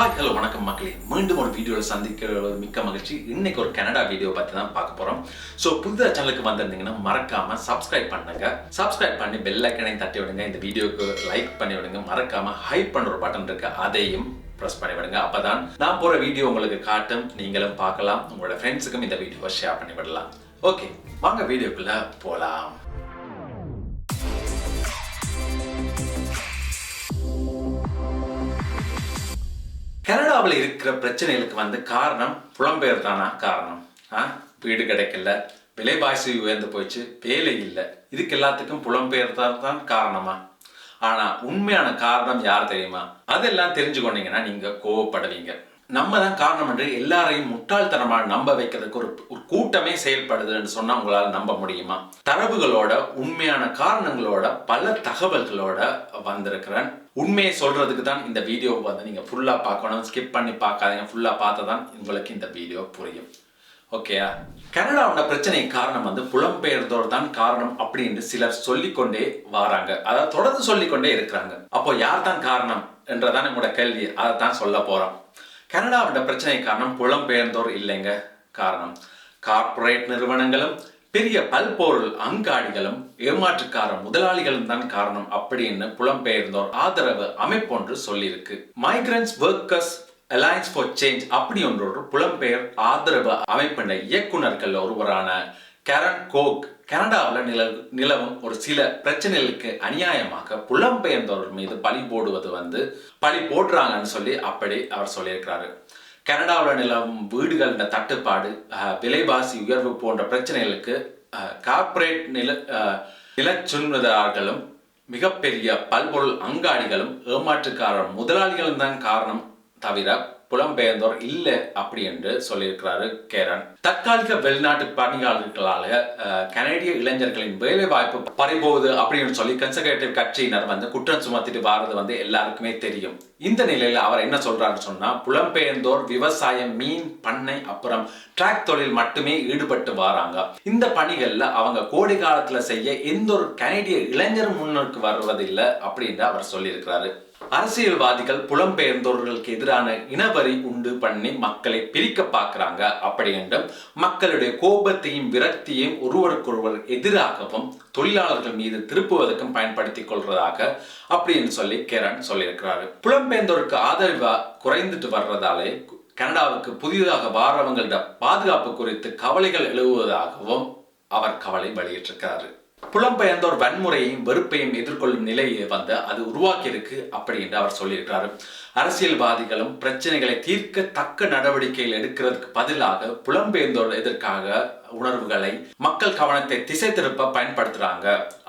Hi hello வணக்கம் மக்களே. மீண்டும் ஒரு வீடியோவில் சந்திக்கிற மிக்க மகிழ்ச்சி. இன்னைக்கு ஒரு கனடா வீடியோ பற்றி தான் பார்க்க போகிறோம் ஸோ புதுதாக சேனலுக்கு வந்திருந்தீங்கன்னா மறக்காம சப்ஸ்கிரைப் பண்ணுங்க. சப்ஸ்கிரைப் பண்ணி பெல் ஐக்கனையும் தட்டி விடுங்க. இந்த வீடியோக்கு லைக் பண்ணி விடுங்க. மறக்காம ஹைப் பண்ணுற ஒரு பட்டன் இருக்கு. அதையும் ப்ரெஸ் பண்ணி விடுங்க. அப்பதான் நான் போகிற வீடியோ உங்களுக்கு காட்டும். நீங்களும் பார்க்கலாம். உங்களோட ஃப்ரெண்ட்ஸுக்கும் இந்த வீடியோவை ஷேர் பண்ணி விடலாம். ஓகே வாங்க வீடியோக்குள்ள போகலாம் கனடாவில் இருக்கிற பிரச்சனைகளுக்கு வந்து காரணம் புலம்பெயர் தானா காரணம்? ஆ? வீடு கிடைக்கல விலைவாசி உயர்ந்து போயிடுச்சு வேலை இல்லை. இதுக்கு எல்லாத்துக்கும் புலம்பெயர் தான் காரணமா? ஆனா உண்மையான காரணம் யார் தெரியுமா? அதெல்லாம் தெரிஞ்சுக்கொண்டீங்கன்னா நீங்க கோவப்படுவீங்க. நம்ம தான் காரணம் என்று எல்லாரையும் முட்டாள்தனமாக நம்ப வைக்கிறதுக்கு ஒரு ஒரு கூட்டமே செயல்படுதுன்னு சொன்னால் உங்களால் நம்ப முடியுமா? தரவுகளோட உண்மையான காரணங்களோட பல தகவல்களோட வந்திருக்கிறேன். உண்மையை சொல்றதுக்கு தான் இந்த வீடியோ வந்து நீங்கள் ஃபுல்லாக பார்க்கணும். ஸ்கிப் பண்ணி பார்க்காதீங்க. ஃபுல்லாக பார்த்தா தான் உங்களுக்கு இந்த வீடியோ புரியும். ஓகேயா கனடாவோட பிரச்சனை காரணம் வந்து புலம்பெயர்ந்தோர் தான் காரணம் அப்படின்னு சிலர் சொல்லிக்கொண்டே வராங்க. அதாவது தொடர்ந்து சொல்லிக்கொண்டே இருக்கிறாங்க. அப்போ யார் தான் காரணம் என்றதான் உங்களோட கேள்வி. அதை தான் சொல்ல போறோம். கனடாவோட பிரச்சனை காரணம் புலம்பெயர்ந்தோர் இல்லைங்க காரணம். கார்ப்பரேட் நிறுவனங்களும் பெரிய பல்பொருள் அங்காடிகளும் ஏமாற்றுக்கார முதலாளிகளும் தான் காரணம் அப்படின்னு புலம்பெயர்ந்தோர் ஆதரவு அமைப்பொன்று சொல்லியிருக்கு. Migrants workers alliance for change அப்படி ஒன்றொரு புலம்பெயர் ஆதரவு அமைப்பின இயக்குனர்கள் ஒருவரான கரன் கோக் கனடாவில் நில நிலவும் ஒரு சில பிரச்சனைகளுக்கு அநியாயமாக புலம்பெயர்ந்தவர்கள் மீது பழி போடுவது வந்து பழி போடுறாங்கன்னு சொல்லி அப்படி அவர் சொல்லியிருக்கிறாரு. கனடாவில் நிலவும் வீடுகளின் தட்டுப்பாடு விலைவாசி உயர்வு போன்ற பிரச்சனைகளுக்கு கார்ப்பரேட் நில அஹ், மிகப்பெரிய பல்பொருள் அங்காடிகளும் ஏமாற்றுக்காரர் முதலாளிகளும் தான் காரணம் தவிர புலம்பெயர்ந்தோர் இல்லை அப்படி என்று சொல்லியிருக்கிறாரு கேரன். தற்காலிக வெளிநாட்டு பணியாளர்களால அஹ், கனடிய இளைஞர்களின் வேலை வாய்ப்பு பறிபோகுது அப்படின்னு சொல்லி கன்சர்வேட்டிவ் கட்சியினர் வந்து குற்றம் சுமத்திட்டு வர்றது வந்து எல்லாருக்குமே தெரியும். இந்த நிலையில அவர் என்ன சொல்றாருன்னு சொன்னா புலம்பெயர்ந்தோர் விவசாயம் மீன் பண்ணை அப்புறம் டிராக் தொழில் மட்டுமே ஈடுபட்டு வராங்க. இந்த பணிகள்ல அவங்க கோடை காலத்துல செய்ய எந்த ஒரு கனடிய இளைஞர் முன்னுக்கு வருவதில்லை அப்படின்னு அவர் சொல்லியிருக்கிறாரு. அரசியல்வாதிகள் புலம்பெயர்ந்தோர்களுக்கு எதிரான இனவரி உண்டு பண்ணி மக்களை பிரிக்க பார்க்குறாங்க. அப்படி என்றும் மக்களுடைய கோபத்தையும் விரக்தியையும் ஒருவருக்கொருவர் எதிராகவும் தொழிலாளர்கள் மீது திருப்புவதற்கும் பயன்படுத்திக் கொள்றதாக அப்படின்னு சொல்லி கேரன் சொல்லியிருக்கிறாரு. புலம்பெயர்ந்தோருக்கு ஆதரவு குறைந்துட்டு வர்றதாலே கனடாவுக்கு புதிதாக வாரவங்களிட பாதுகாப்பு குறித்து கவலைகள் எழுவுவதாகவும் அவர் கவலை வெளியிட்டிருக்கிறாரு. புலம்பெயர்ந்தோர் வன்முறையையும் வெறுப்பையும் எதிர்கொள்ளும் நிலையை வந்து அது உருவாக்கியிருக்கு அப்படி என்று அவர் சொல்லியிருக்கிறாரு. அரசியல்வாதிகளும் பிரச்சனைகளை தீர்க்க தக்க நடவடிக்கைகள் எடுக்கிறதுக்கு பதிலாக புலம்பெயர்ந்தோர் எதற்காக உணர்வுகளை மக்கள் கவனத்தை திசை திருப்ப பயன்படுத்துறாங்க.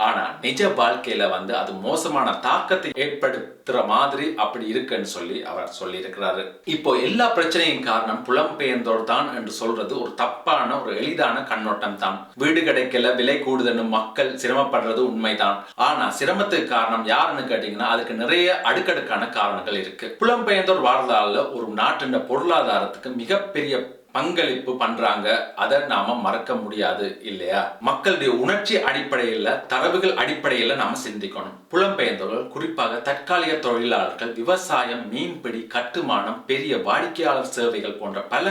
ஆனா நிஜ வாழ்க்கையில வந்து அது மோசமான தாக்கத்தை ஏற்படுத்துற மாதிரி அப்படி இருக்குன்னு சொல்லி அவர் சொல்லி இருக்கிறாரு இப்போ எல்லா பிரச்சனையும் காரணம் புலம்பெயர்ந்தோர் தான் என்று சொல்றது ஒரு தப்பான ஒரு எளிதான கண்ணோட்டம் தான். வீடு கிடைக்கல விலை கூடுதல்னு மக்கள் சிரமப்படுறது உண்மைதான். ஆனா சிரமத்துக்கு காரணம் யாருன்னு கேட்டீங்கன்னா அதுக்கு நிறைய அடுக்கடுக்கான காரணங்கள் இருக்கு. புலம்பெயர்ந்தோர் வாழ்ந்தால ஒரு நாட்டின் பொருளாதாரத்துக்கு மிகப்பெரிய பங்களிப்பு பண்றாங்க. அதை நாம மறக்க முடியாது இல்லையா? மக்களுடைய உணர்ச்சி அடிப்படையில் தரவுகள் அடிப்படையில் நாம சிந்திக்கணும். புலம்பெயர்ந்தவர்கள் குறிப்பாக தற்காலிக தொழிலாளர்கள் விவசாயம் மீன்பிடி கட்டுமானம் பெரிய வாடிக்கையாளர் சேவைகள் போன்ற பல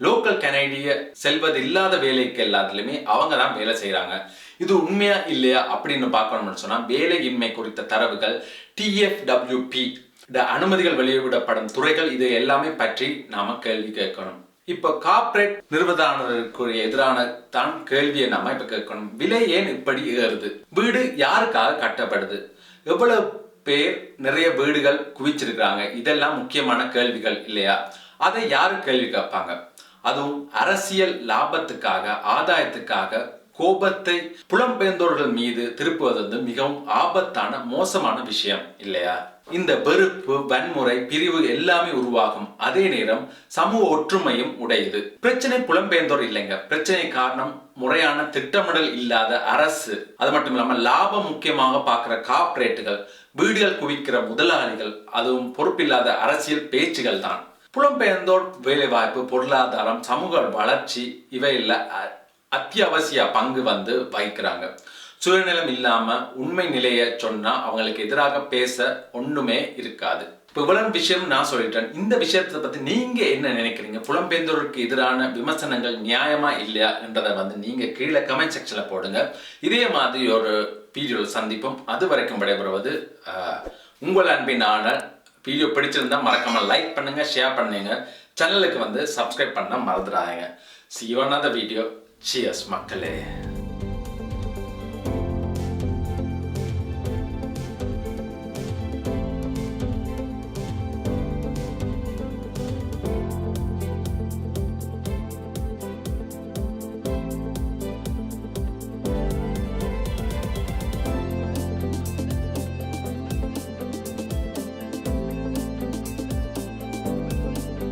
லோக்கல் கனேடிய செல்வது இல்லாத வேலைக்கு எல்லாத்துலயுமே அவங்க தான் வேலை செய்யறாங்க இது உண்மையா இல்லையா அப்படின்னு பார்க்கணும்னு சொன்னா வேலையின்மை குறித்த தரவுகள் டிஎஃப்டபிள்யூபி இந்த அனுமதிகள் வெளியிடப்படும் துறைகள் இது எல்லாமே பற்றி நாம கேள்வி கேட்கணும். இப்போ கார்ப்பரேட் நிறுவனத்திற்கு எதிரான தான் கேள்வியை நாம இப்ப கேட்கணும். விலை ஏன் இப்படி ஏறுது? வீடு யாருக்காக கட்டப்படுது? எவ்வளவு பேர் நிறைய வீடுகள் குவிச்சிருக்கிறாங்க? இதெல்லாம் முக்கியமான கேள்விகள் இல்லையா? அதை யாரு கேள்வி கேட்பாங்க? அதுவும் அரசியல் லாபத்துக்காக ஆதாயத்துக்காக கோபத்தை புலம்பெயர்ந்தோர்கள் மீது திருப்புவது வந்து மிகவும் ஆபத்தான மோசமான விஷயம் இல்லையா? இந்த வெறுப்பு வன்முறை பிரிவு எல்லாமே உருவாகும். அதே நேரம் சமூக ஒற்றுமையும் உடையது. பிரச்சனை புலம்பெயர்ந்தோர் இல்லைங்க. பிரச்சனை காரணம் முறையான திட்டமிடல் இல்லாத அரசு. அது மட்டும் இல்லாம லாபம் முக்கியமாக பார்க்கிற கார்பரேட்டுகள் வீடுகள் குவிக்கிற முதலாளிகள் அதுவும் பொறுப்பில்லாத அரசியல் பேச்சுகள் தான். புலம்பெயர்ந்தோர் வேலைவாய்ப்பு பொருளாதாரம் சமூக வளர்ச்சி இவையில் அத்தியாவசிய பங்கு வந்து வகிக்கிறாங்க. சுயநலம் இல்லாம உண்மை நிலையை சொன்னா அவங்களுக்கு எதிராக பேச ஒண்ணுமே இருக்காது. இப்போ இவ்வளவு விஷயம் நான் சொல்லிட்டேன். இந்த விஷயத்தை பத்தி நீங்க என்ன நினைக்கிறீங்க? புலம்பெயர்ந்தோருக்கு எதிரான விமர்சனங்கள் நியாயமா இல்லையா என்றதை வந்து நீங்க கீழே கமெண்ட் செக்ஷன்ல போடுங்க. இதே மாதிரி ஒரு வீடியோவில் சந்திப்போம். அது வரைக்கும் விடைபெறுவது உங்கள் அன்பின் ஆனர் வீடியோ பிடிச்சிருந்தா மறக்காம லைக் பண்ணுங்க ஷேர் பண்ணுங்க. சேனலுக்கு வந்து சப்ஸ்கிரைப் பண்ண மறந்துடாதீங்க. See வீடியோ cheers மக்களே.